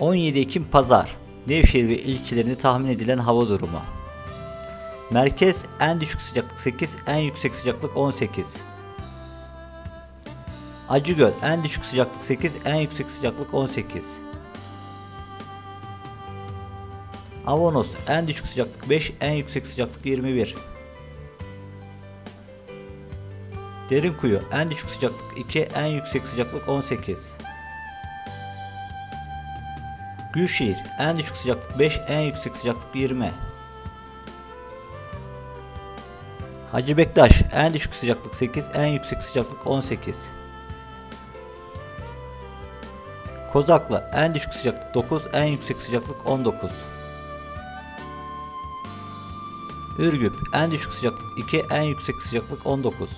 17 Ekim Pazar Nevşehir ve ilçelerinde tahmin edilen hava durumu. Merkez en düşük sıcaklık 8, en yüksek sıcaklık 18. Acıgöl en düşük sıcaklık 8, en yüksek sıcaklık 18. Avanos en düşük sıcaklık 5, en yüksek sıcaklık 21. Derinkuyu en düşük sıcaklık 2, en yüksek sıcaklık 18. Gülşehir en düşük sıcaklık 5, en yüksek sıcaklık 20. Hacı Bektaş en düşük sıcaklık 8, en yüksek sıcaklık 18. Kozaklı en düşük sıcaklık 9, en yüksek sıcaklık 19. Ürgüp en düşük sıcaklık 2, en yüksek sıcaklık 19.